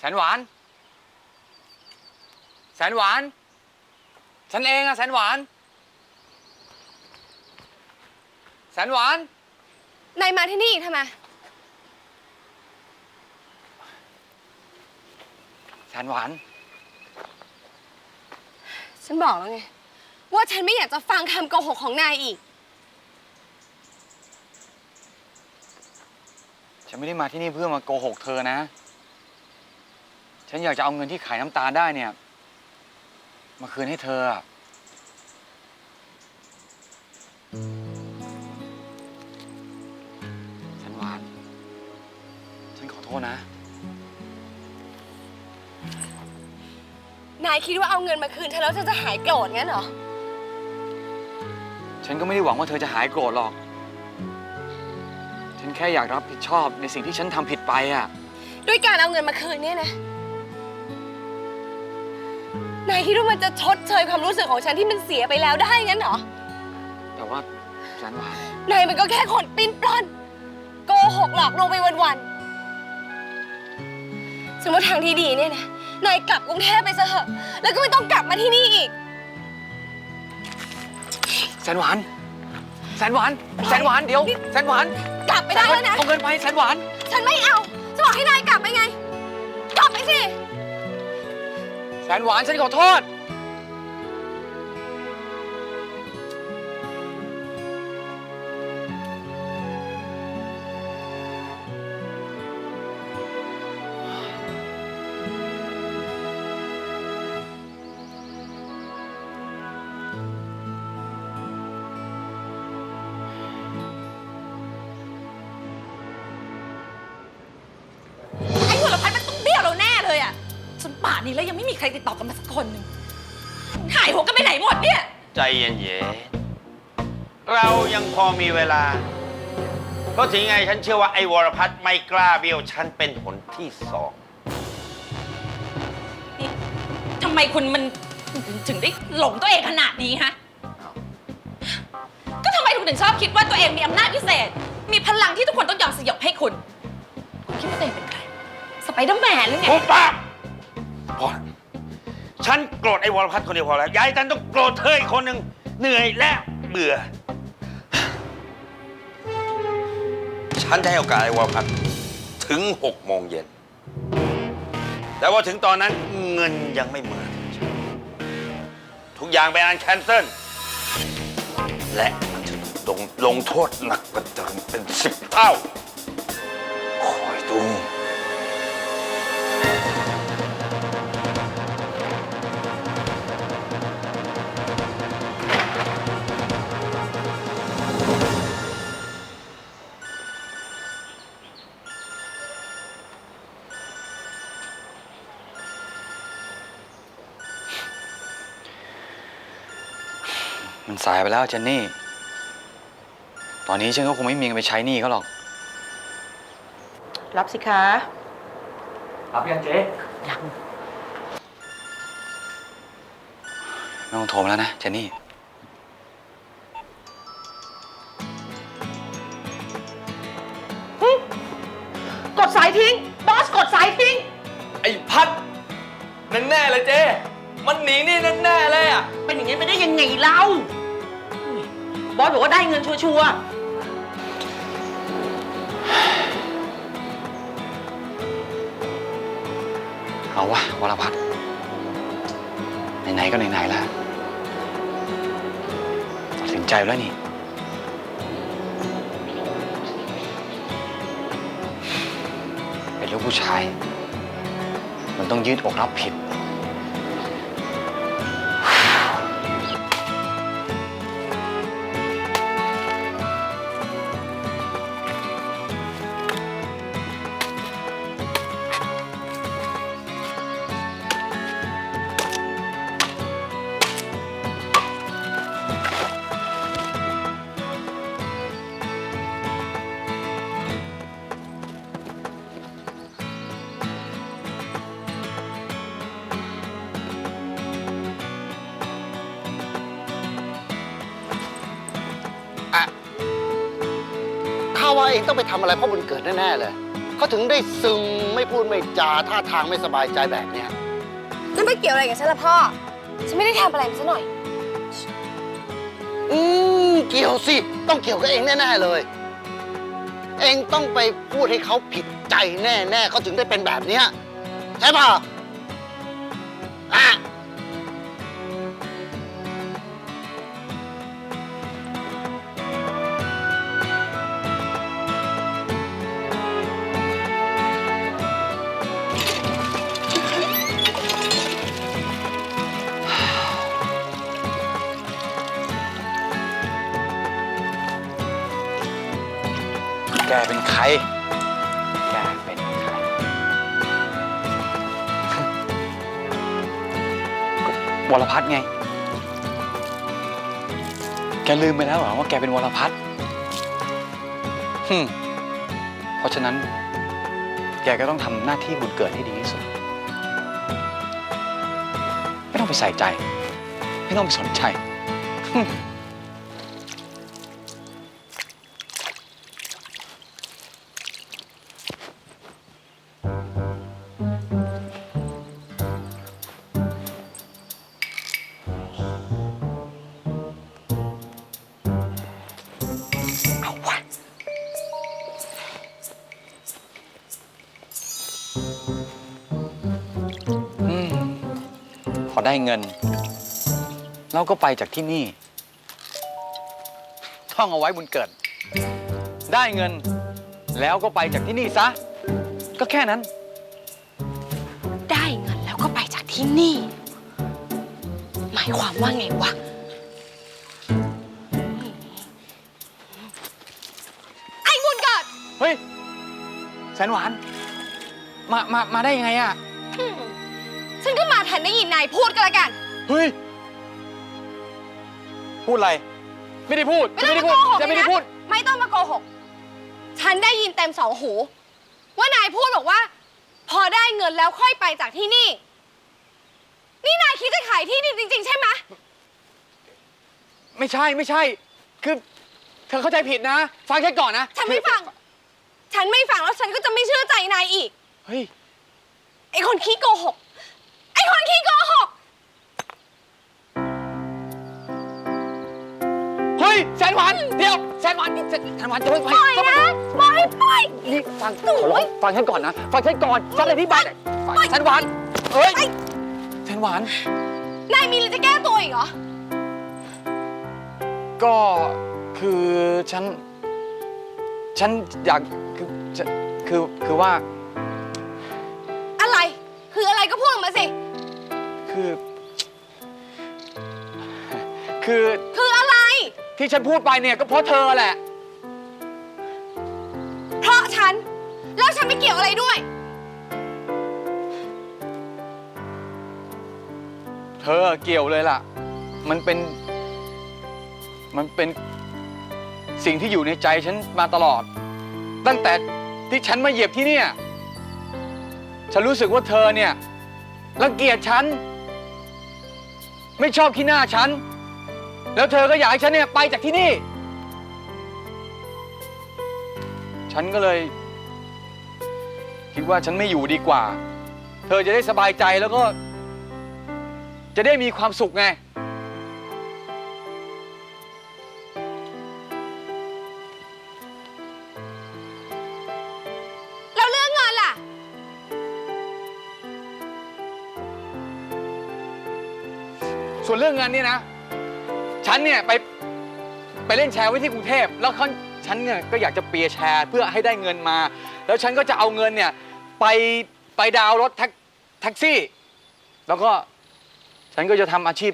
แสนหวาน แสนหวาน ฉันเองอะแสนหวาน แสนหวาน นายมาที่นี่อีกทำไม แสนหวาน ฉันบอกแล้วไง ว่าฉันไม่อยากจะฟังคำโกหกของนายอีก ฉันไม่ได้มาที่นี่เพื่อมาโกหกเธอนะ ฉันอยากจะเอาเงินที่ขายน้ำตาลได้เนี่ย มาคืนให้เธออะแสนหวาน ฉันขอโทษนะ นายคิดว่าเอาเงินมาคืนเธอแล้วเธอจะหายโกรธงั้นเหรอ ฉันก็ไม่ได้หวังว่าเธอจะหายโกรธหรอก ฉันแค่อยากรับผิดชอบในสิ่งที่ฉันทำผิดไปอะ ด้วยการเอาเงินมาคืนเนี่ยนะ นายคิดว่ามันจะชดเชยความรู้สึกของฉันที่มันเสียไปแล้วได้งั้นเหรอ แต่ว่าแสนหวานนายมันก็แค่คนปิ้นปล้อนโกหกหลอกลวงไปวันๆสมมติทางที่ดีเนี่ยนะนายกลับกรุงเทพไปซะเถอะ แล้วก็ไม่ต้องกลับมาที่นี่อีก แสนหวาน แสนหวาน แสนหวานเดี๋ยว แสนหวานกลับไปได้แล้วนะ เอาเงินไปแสนหวาน ฉันไม่เอาจะบอกให้นายกลับไปไง กลับไปสิ แสนหวานฉันขอโทษ นป่านนี้แล้วยังไม่มีใครติดต่อกลันมาสักคนหนึ่งหายหัวกันไปไหนหมดเนี่ย ใจเย็นๆเรายังพอมีเวลา เพราะถึงไงฉันเชื่อว่าไอ้วรพัฒน์ไม่กล้าเบี้ยวฉันเป็นผลที่สอง นี่ทำไมคุณมันถึงได้หลงตัวเองขนาดนี้ฮะ ก็ทำไมคุณถึงชอบคิดว่าตัวเองมีอำนาจพิเศษ มีพลังที่ทุกคนต้องยอมสยบให้คุณ คุณคิดว่าตัวเองเป็นใคร สไปเดอร์แมนหรือไง ปุ๊บปั๊บ พอฉันโกรธไอ้วรพัฒน์คนเดียวพอแล้วยายฉันต้องโกรธเธออีกคนหนึ่งเหนื่อยและเบื่อ ฉันจะให้โอกาสไอ้วรพัฒน์ถึงหกโมงเย็น แต่ว่าถึงตอนนั้นเงินยังไม่มาทุกอย่างเป็นอันแคนเซิลและมันจะลงลงโทษหนักกว่าเดิมเป็นสิบเท่า มันสายไปแล้วเจนนี่ ตอนนี้ฉันก็คงไม่มีเงินไปใช้หนี้เขาหรอก รับสิคะ รับยังเจ๊ยังไม่ต้องโทรมาแล้วนะเจนนี่ กดสายทิ้ง บอสกดสายทิ้ง ไอ้พัดแน่ๆเลยเจ๊ มันหนีนี่แน่ๆเลยอะ เป็นอย่างนี้ไปได้ยังไงเล่าอุ้ย บอสบอกว่าได้เงินชัวร์เอาวะวรพัฒน์ไหนๆก็ไหนๆแล้วตัดสินใจแล้วนี่เป็นลูกผู้ชาย มันต้องยืดอกรับผิด องต้องไปทำอะไรพ่อบุญเกิดแน่ๆเลยเขาถึงได้ซึมไม่พูดไม่จาท่าทางไม่สบายใจแบบเนี้ยนั่นไม่เกี่ยวอะไรกับฉันละพ่อ ฉันไม่ได้ทำอะไรมันซะหน่อย อืมเกี่ยวสิ ต้องเกี่ยวกับเองแน่ๆเลย เองต้องไปพูดให้เขาผิดใจแน่ๆเขาถึงได้เป็นแบบเนี้ยใช่ป่ะอะ วรพัฒน์ไง แกลืมไปแล้วเหรอว่าแกเป็นวรพัฒน์ฮึมเพราะฉะนั้น แกก็ต้องทำหน้าที่บุญเกิดให้ดีที่สุด ไม่ต้องไปใส่ใจ ไม่ต้องไปสนใจฮึ่ม พอได้เงิน เราก็ไปจากที่นี่ ท่องเอาไว้บุญเกิด ได้เงินแล้วก็ไปจากที่นี่ซะ ก็แค่นั้น ได้เงินแล้วก็ไปจากที่นี่ หมายความว่าไงวะ ไอ้บุญเกิด เฮ้ยแสนหวาน มา มา มาได้ยังไงอะ อืมฉันก็มา ทันได้ยินนายพูดก็แล้วกัน เฮ้ย พูดอะไร ไม่ได้พูดไม่จะต้องไม่ได้มาพูโกดหกจะเลยไม่ได้พูดนะไม่ต้องมาโกหก ฉันได้ยินเต็มสองหู ว่านายพูดบอกว่า พอได้เงินแล้วค่อยไปจากที่นี่ นี่นายคิดจะขายที่ดินจริง ๆ ใช่ไหมไม่ใช่ไม่ใช่ คือเธอเข้าใจผิดนะ ฟังฉันก่อนนะ ฉันไม่ฟัง ฉันไม่ฟังแล้วฉันก็จะไม่เชื่อใจนายอีก เฮ้ย ไอ้คนขี้โกหกไอ้ คนขี้โกหก เฮ้ยแสนหวานเดี๋ยวแสนหวานนี่แสแสนหวานจะไม่ไปปล่อยจะไม่นะปล่อยปล่อย นี่ฟังโอ้ขอร้องยฟังฉันก่อนนะฟังฉันก่อนฉันอธิบายฟังแสนหวานเฮ้ยแสนหวาน นายมีอะไรจะแก้ตัวอีกเหรอ ก็คือฉัน ฉันอยากคือจะคือคือว่า อะไร คืออะไรก็พูดออกมาสิ คือ คือคืออะไร ที่ฉันพูดไปเนี่ยก็เพราะเธอแหละ เพราะฉัน แล้วฉันไม่เกี่ยวอะไรด้วย เธอเกี่ยวเลยล่ะ มันเป็น มันเป็นสิ่งที่อยู่ในใจฉันมาตลอด ตั้งแต่ที่ฉันมาเหยียบที่เนี่ย ฉันรู้สึกว่าเธอเนี่ยรังเกียจฉัน ไม่ชอบขี้หน้าฉัน แล้วเธอก็อยากให้ฉันเนี่ยไปจากที่นี่ ฉันก็เลย คิดว่าฉันไม่อยู่ดีกว่า เธอจะได้สบายใจแล้วก็ จะได้มีความสุขไง ส่วนเรื่องเงินเนี่ยนะ ฉันเนี่ยไปไปเล่นแชร์ไว้ที่กรุงเทพ แล้วเขาฉันเนี่ยก็อยากจะเปียร์แชร์เพื่อให้ได้เงินมา แล้วฉันก็จะเอาเงินเนี่ยไปไปดาวน์รถแท็กแท็กซี่ แล้วก็ฉันก็จะทำอาชีพ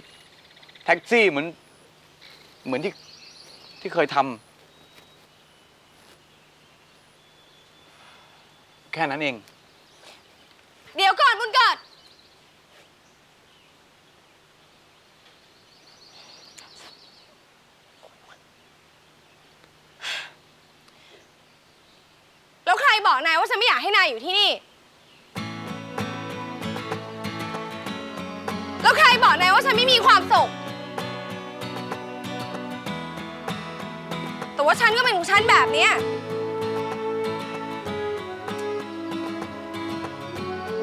แท็กซี่เหมือนเหมือนที่ที่เคยทำแค่นั้นเอง ให้นายอยู่ที่นี่ แล้วใครบอกนายว่าฉันไม่มีความสุข แต่ว่าฉันก็เป็นของฉันแบบนี้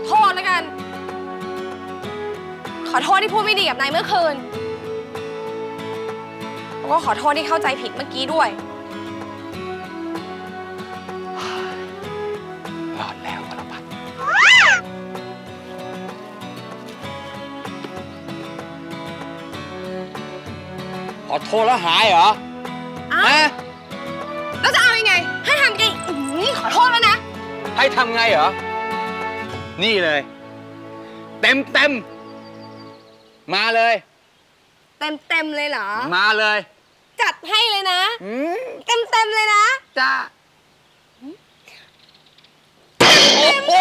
โทษแล้วกัน ขอโทษที่พูดไม่ดีกับนายเมื่อคืน แล้วก็ขอโทษที่เข้าใจผิดเมื่อกี้ด้วย อโทษแล้วหายเหรออ้าวฮะแล้วจะเอายังไง ให้ทำไงอื้อหือขอโทษแล้วนะ ให้ทำไงเหรอ นี่เลย เต็มเต็มมาเลย เต็มเต็มๆเลยเหรอ มาเลยจัดให้เลยนะ อืมเต็มเต็มๆเลยนะจ้าโอ้โห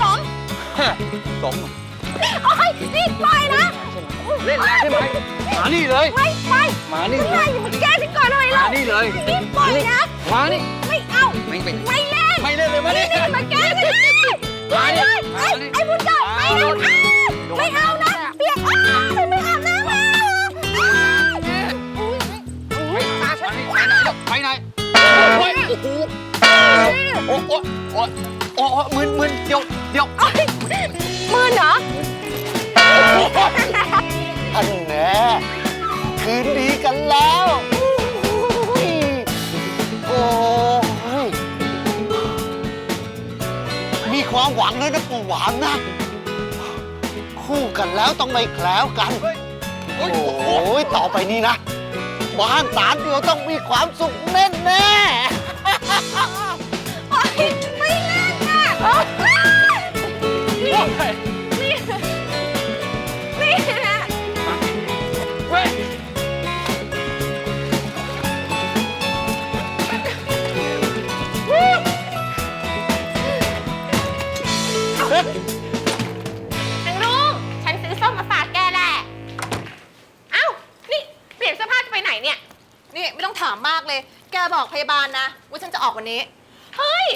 สมสม โอ้ยนี่ปล่อยนะ เล่นแรงใช่ไหมมานี่เลย ไม่ไม่มานี่ไม่อย่ามาแกล้งฉันก่อนเลยมาเรานี่เลยนี่ปล่อยนะมานี่ ไม่เอาไม่เป็นไม่เล่นไม่เล่นเลยมานี่ นี่มาแกล้งฉันเลยปล่อยเลยไอ้ไอ้บุญเกิดไม่เอาอ้าวไม่เอานะเปียกอ้าวไม่อาบน้ำแล้วอ้าวอุ๊ยอุ๊ยตาฉันไปไหนโอ้ยโอ้โหโอ้โหโอ้โหโอ้โหมึนมึนเดี๋ยวเดี๋ยวเอ้ยมือเหรออันแน่ คืนดีกันแล้วโอ้ยมีความหวังเลยนะปู่หวานนะ คู่กันแล้วต้องไม่แคล้วกัน โอ้ยต่อไปนี้นะ บ้านสารเดียวต้องมีความสุขแน่แน่ ไม่เล่นอะ บาลนะ ว่าฉันจะออกวันนี้ เฮ้ย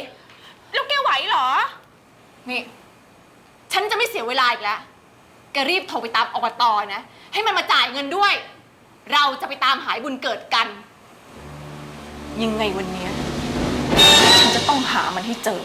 แล้วแกไหวเหรอ นี่ ฉันจะไม่เสียเวลาอีกแล้ว แกรีบโทรไปตามอบตนะ ให้มันมาจ่ายเงินด้วย เราจะไปตามหายบุญเกิดกัน ยังไงวันเนี้ยฉันจะต้องหามันให้เจอ